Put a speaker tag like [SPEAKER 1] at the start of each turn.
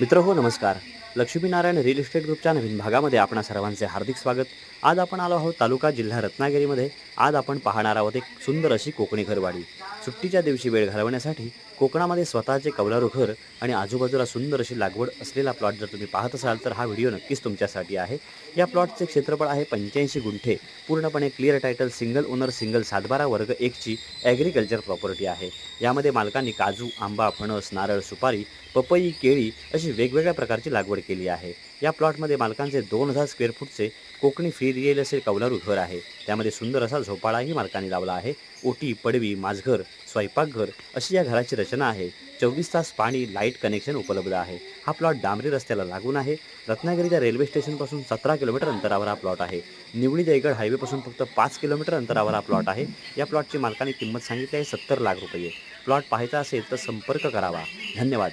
[SPEAKER 1] मित्र हो नमस्कार. लक्ष्मीनारायण रिअल इस्टेट ग्रुपच्या नवीन भागामध्ये आपणा सर्वांचे हार्दिक स्वागत. आज आपण आलो आहोत तालुका जिल्हा रत्नागिरीमध्ये. आज आपण पाहणार आहोत एक सुंदर अशी कोकणी घरवाडी. सुट्टीच्या दिवशी वेळ घालवण्यासाठी कोकणामध्ये स्वतःचे कौलारू घर आणि आजूबाजूला सुंदर अशी लागवड असलेला प्लॉट जर तुम्ही पाहत असाल तर हा व्हिडिओ नक्कीच तुमच्यासाठी आहे. या प्लॉटचे क्षेत्रफळ आहे पंच्याऐंशी गुंठे. पूर्णपणे clear title single owner single सातबारा वर्ग एकची ॲग्रिकल्चर प्रॉपर्टी आहे. यामध्ये मालकांनी काजू आंबा फणस नारळ सुपारी पपई केळी अशी वेगवेगळ्या प्रकारची लागवड केली आहे. या प्लॉटमध्ये मालकांचे दोन हजार स्क्वेअर फूटचे कोकणी फ्री रिअल असे कौलारू घर आहे. त्यामध्ये सुंदर असा झोपाळाही मालकाने लावला आहे. ओटी पडवी माझघर स्वयंपाकघर अशी या घराची रचना आहे. चोवीस तास पाणी लाइट कनेक्शन उपलब्ध आहे. हा प्लॉट डांबरी रस्त्याला लागून आहे. रत्नागिरीच्या रेल्वे स्टेशनपासून सतरा किलोमीटर अंतरावर हा प्लॉट आहे. निवडी जयगड हायवेपासून फक्त पाच किलोमीटर अंतरावर हा प्लॉट आहे. या प्लॉटची मालकाने किंमत सांगितली आहे सत्तर लाख रुपये. प्लॉट पाहायचा असेल तर संपर्क करावा. धन्यवाद.